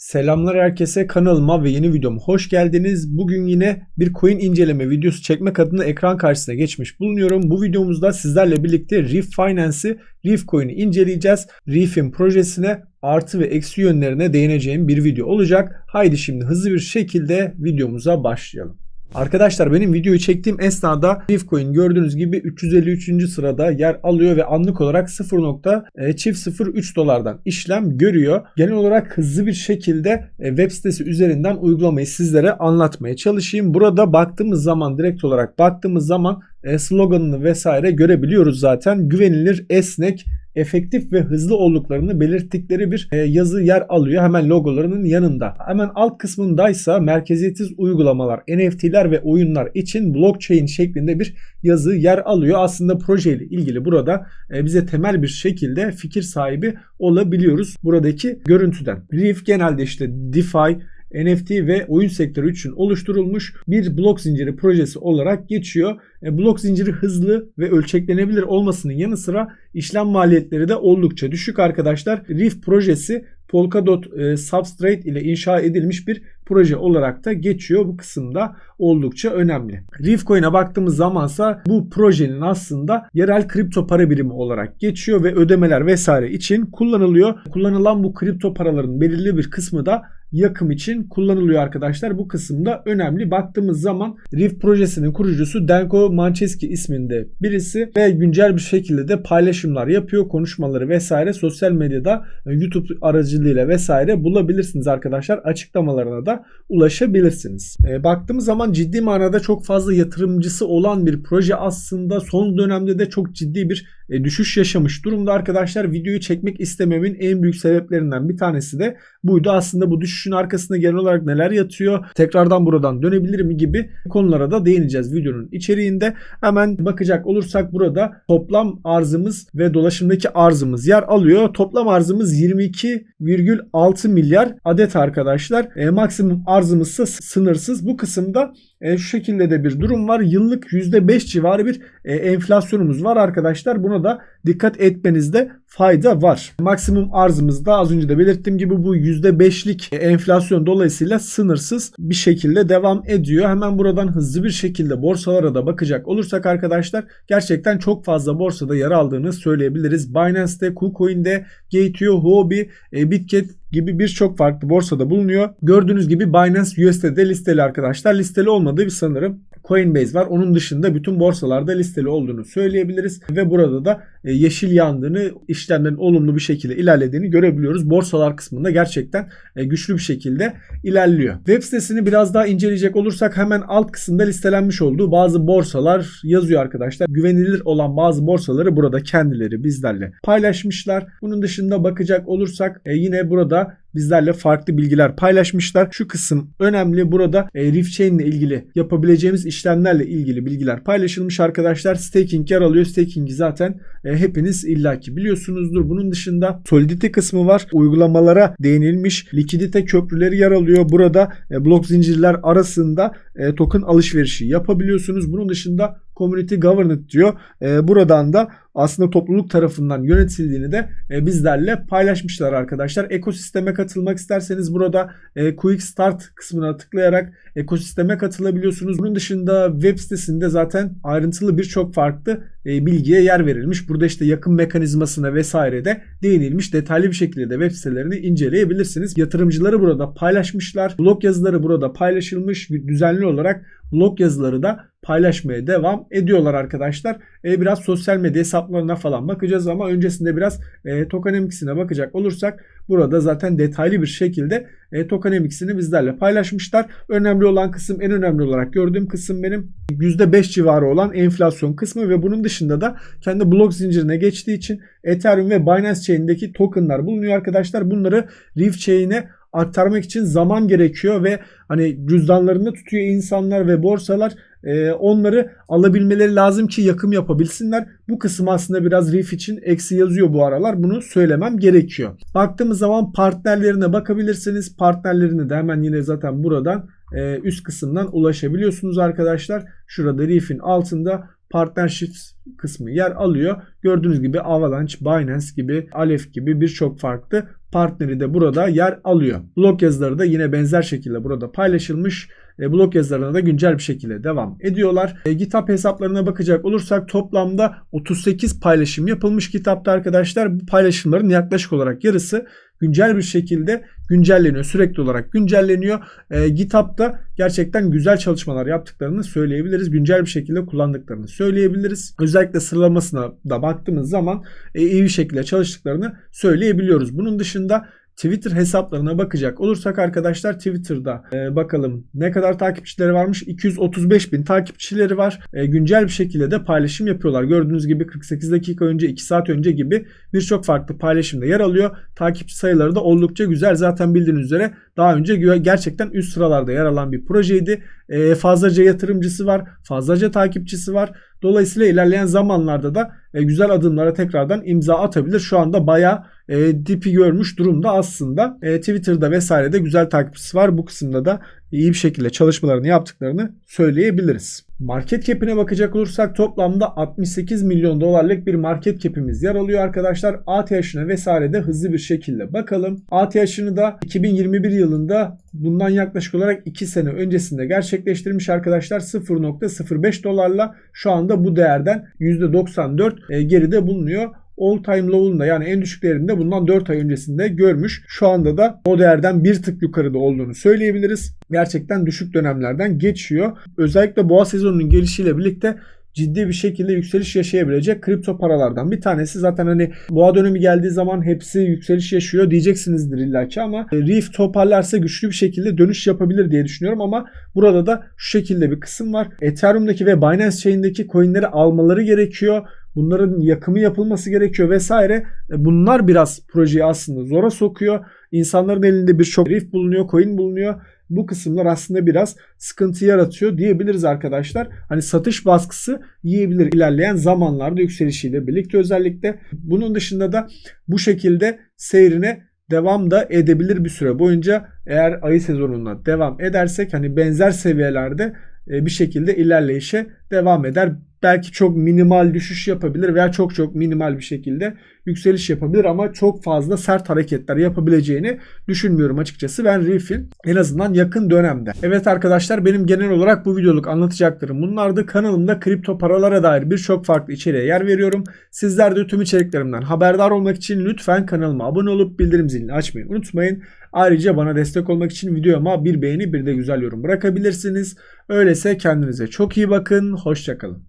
Selamlar herkese kanalıma ve yeni videoma hoş geldiniz. Bugün yine bir coin inceleme videosu çekmek adına ekran karşısına geçmiş bulunuyorum. Bu videomuzda sizlerle birlikte Reef Finance'i, Reef Coin'i inceleyeceğiz. Reef'in projesine artı ve eksi yönlerine değineceğim bir video olacak. Haydi şimdi hızlı bir şekilde videomuza başlayalım. Arkadaşlar benim videoyu çektiğim esnada Bitcoin gördüğünüz gibi 353. sırada yer alıyor ve anlık olarak 0.03 dolardan işlem görüyor. Genel olarak hızlı bir şekilde e, web sitesi üzerinden uygulamayı sizlere anlatmaya çalışayım. Burada baktığımız zaman direkt olarak baktığımız zaman e, sloganını vesaire görebiliyoruz zaten. Güvenilir, esnek, efektif ve hızlı olduklarını belirttikleri bir e, yazı yer alıyor hemen logolarının yanında. Hemen alt kısmındaysa merkeziyetsiz uygulamalar, NFT'ler ve oyunlar için blockchain şeklinde bir yazı yer alıyor. Aslında projeyle ilgili burada e, bize temel bir şekilde fikir sahibi olabiliyoruz buradaki görüntüden. Reef genelde işte DeFi, NFT ve oyun sektörü için oluşturulmuş bir blok zinciri projesi olarak geçiyor. E, blok zinciri hızlı ve ölçeklenebilir olmasının yanı sıra işlem maliyetleri de oldukça düşük arkadaşlar. Reef projesi Polkadot e, Substrate ile inşa edilmiş bir proje olarak da geçiyor. Bu kısımda oldukça önemli. Reefcoin'e baktığımız zamansa bu projenin aslında yerel kripto para birimi olarak geçiyor ve ödemeler vesaire için kullanılıyor. Kullanılan bu kripto paraların belirli bir kısmı da yakım için kullanılıyor arkadaşlar. Bu kısımda önemli. Baktığımız zaman Reef projesinin kurucusu Denko Mancheski isminde birisi ve güncel bir şekilde de paylaşımlar yapıyor. Konuşmaları vesaire sosyal medyada YouTube aracılığıyla vesaire bulabilirsiniz arkadaşlar. Açıklamalarına da ulaşabilirsiniz. E, baktığımız zaman ciddi manada çok fazla yatırımcısı olan bir proje aslında son dönemde de çok ciddi bir e, düşüş yaşamış durumda arkadaşlar. Videoyu çekmek istememin en büyük sebeplerinden bir tanesi de buydu. Aslında bu düşüşün arkasında genel olarak neler yatıyor? Tekrardan buradan dönebilir mi gibi konulara da değineceğiz videonun içeriğinde. Hemen bakacak olursak burada toplam arzımız ve dolaşımdaki arzımız yer alıyor. Toplam arzımız 22,6 milyar adet arkadaşlar. E, maksimum arzımız ise sınırsız. Bu kısımda e, şu şekilde de bir durum var. Yıllık %5 civarı bir e, enflasyonumuz var arkadaşlar. Buna da dikkat etmenizde fayda var. Maksimum arzımızda az önce de belirttiğim gibi bu %5'lik enflasyon dolayısıyla sınırsız bir şekilde devam ediyor. Hemen buradan hızlı bir şekilde borsalara da bakacak olursak arkadaşlar gerçekten çok fazla borsada yer aldığını söyleyebiliriz. Binance'de, KuCoin'de, Gate.io, Huobi, e, Bitget gibi birçok farklı borsada bulunuyor. Gördüğünüz gibi Binance USD'de listeli arkadaşlar. Listeli olmadığı bir sanırım Coinbase var. Onun dışında bütün borsalarda listeli olduğunu söyleyebiliriz. Ve burada da e, yeşil yandığını, işlemlerin olumlu bir şekilde ilerlediğini görebiliyoruz. Borsalar kısmında gerçekten e, güçlü bir şekilde ilerliyor. Web sitesini biraz daha inceleyecek olursak hemen alt kısımda listelenmiş olduğu bazı borsalar yazıyor arkadaşlar. Güvenilir olan bazı borsaları burada kendileri bizlerle paylaşmışlar. Bunun dışında bakacak olursak e, yine burada bizlerle farklı bilgiler paylaşmışlar. Şu kısım önemli. Burada e, Rift ile ilgili yapabileceğimiz işlemlerle ilgili bilgiler paylaşılmış arkadaşlar. Staking yer alıyor. Staking'i zaten e, hepiniz illaki biliyorsunuzdur. Bunun dışında Solidity kısmı var. Uygulamalara değinilmiş. Likidite köprüleri yer alıyor. Burada e, blok zincirler arasında e, token alışverişi yapabiliyorsunuz. Bunun dışında Community Governance diyor. E, buradan da aslında topluluk tarafından yönetildiğini de e, bizlerle paylaşmışlar arkadaşlar. Ekosisteme katılmak isterseniz burada e, Quick Start kısmına tıklayarak ekosisteme katılabiliyorsunuz. Bunun dışında web sitesinde zaten ayrıntılı birçok farklı bilgiye yer verilmiş. Burada işte yakın mekanizmasına vesaire de değinilmiş. Detaylı bir şekilde de web sitelerini inceleyebilirsiniz. Yatırımcıları burada paylaşmışlar. Blog yazıları burada paylaşılmış. Düzenli olarak blog yazıları da paylaşmaya devam ediyorlar arkadaşlar. E, biraz sosyal medya hesaplarına falan bakacağız ama öncesinde biraz e, tokenomics'ine bakacak olursak burada zaten detaylı bir şekilde e, tokenomics'ini bizlerle paylaşmışlar. Önemli olan kısım en önemli olarak gördüğüm kısım benim %5 civarı olan enflasyon kısmı ve bunun dışında da kendi blok zincirine geçtiği için Ethereum ve Binance Chain'deki tokenlar bulunuyor arkadaşlar. Bunları Reef Chain'e aktarmak için zaman gerekiyor ve hani cüzdanlarında tutuyor insanlar ve borsalar e, onları alabilmeleri lazım ki yakım yapabilsinler. Bu kısım aslında biraz Reef için eksi yazıyor bu aralar. Bunu söylemem gerekiyor. Baktığımız zaman partnerlerine bakabilirsiniz. Partnerlerine de hemen yine zaten buradan e, üst kısımdan ulaşabiliyorsunuz arkadaşlar. Şurada Reef'in altında partnerships kısmı yer alıyor. Gördüğünüz gibi Avalanche, Binance gibi, Aleph gibi birçok farklı partneri de burada yer alıyor. Blog yazıları da yine benzer şekilde burada paylaşılmış. E, blog yazılarına da güncel bir şekilde devam ediyorlar. E, GitHub hesaplarına bakacak olursak toplamda 38 paylaşım yapılmış kitapta arkadaşlar. Bu paylaşımların yaklaşık olarak yarısı güncel bir şekilde güncelleniyor. Sürekli olarak güncelleniyor. E, GitHub'da gerçekten güzel çalışmalar yaptıklarını söyleyebiliriz. Güncel bir şekilde kullandıklarını söyleyebiliriz. Özellikle sıralamasına da baktığımız zaman e, iyi bir şekilde çalıştıklarını söyleyebiliyoruz. Bunun dışında Twitter hesaplarına bakacak olursak arkadaşlar Twitter'da e, bakalım ne kadar takipçileri varmış? 235 bin takipçileri var. E, güncel bir şekilde de paylaşım yapıyorlar. Gördüğünüz gibi 48 dakika önce 2 saat önce gibi birçok farklı paylaşımda yer alıyor. Takipçi sayıları da oldukça güzel. Zaten bildiğiniz üzere daha önce gerçekten üst sıralarda yer alan bir projeydi. E, fazlaca yatırımcısı var fazlaca takipçisi var. Dolayısıyla ilerleyen zamanlarda da e, güzel adımlara tekrardan imza atabilir. Şu anda bayağı e, dipi görmüş durumda aslında. E, Twitter'da vesairede güzel takipçisi var. Bu kısımda da iyi bir şekilde çalışmalarını yaptıklarını söyleyebiliriz. Market cap'ine bakacak olursak toplamda 68 milyon dolarlık bir market cap'imiz yer alıyor arkadaşlar. ATH'ine vesaire de hızlı bir şekilde bakalım. ATH'ını da 2021 yılında bundan yaklaşık olarak 2 sene öncesinde gerçekleştirmiş arkadaşlar 0.05 dolarla şu anda bu değerden %94 e, geride bulunuyor all time low'unda yani en düşük bundan 4 ay öncesinde görmüş. Şu anda da o değerden bir tık yukarıda olduğunu söyleyebiliriz. Gerçekten düşük dönemlerden geçiyor. Özellikle boğa sezonunun gelişiyle birlikte ciddi bir şekilde yükseliş yaşayabilecek kripto paralardan bir tanesi. Zaten hani boğa dönemi geldiği zaman hepsi yükseliş yaşıyor diyeceksinizdir illaki ama Reef toparlarsa güçlü bir şekilde dönüş yapabilir diye düşünüyorum ama burada da şu şekilde bir kısım var. Ethereum'daki ve Binance Chain'deki coinleri almaları gerekiyor. Bunların yakımı yapılması gerekiyor vesaire. E, bunlar biraz projeyi aslında zora sokuyor. İnsanların elinde birçok riff bulunuyor, coin bulunuyor. Bu kısımlar aslında biraz sıkıntı yaratıyor diyebiliriz arkadaşlar. Hani satış baskısı yiyebilir ilerleyen zamanlarda yükselişiyle birlikte özellikle. Bunun dışında da bu şekilde seyrine devam da edebilir bir süre boyunca eğer ayı sezonunda devam edersek hani benzer seviyelerde e, bir şekilde ilerleyişe devam eder belki çok minimal düşüş yapabilir veya çok çok minimal bir şekilde yükseliş yapabilir ama çok fazla sert hareketler yapabileceğini düşünmüyorum açıkçası ben Reef'in en azından yakın dönemde. Evet arkadaşlar benim genel olarak bu videoluk anlatacaklarım bunlardı. Kanalımda kripto paralara dair birçok farklı içeriğe yer veriyorum. Sizler de tüm içeriklerimden haberdar olmak için lütfen kanalıma abone olup bildirim zilini açmayı unutmayın. Ayrıca bana destek olmak için videoma bir beğeni bir de güzel yorum bırakabilirsiniz. Öyleyse kendinize çok iyi bakın. Hoşçakalın.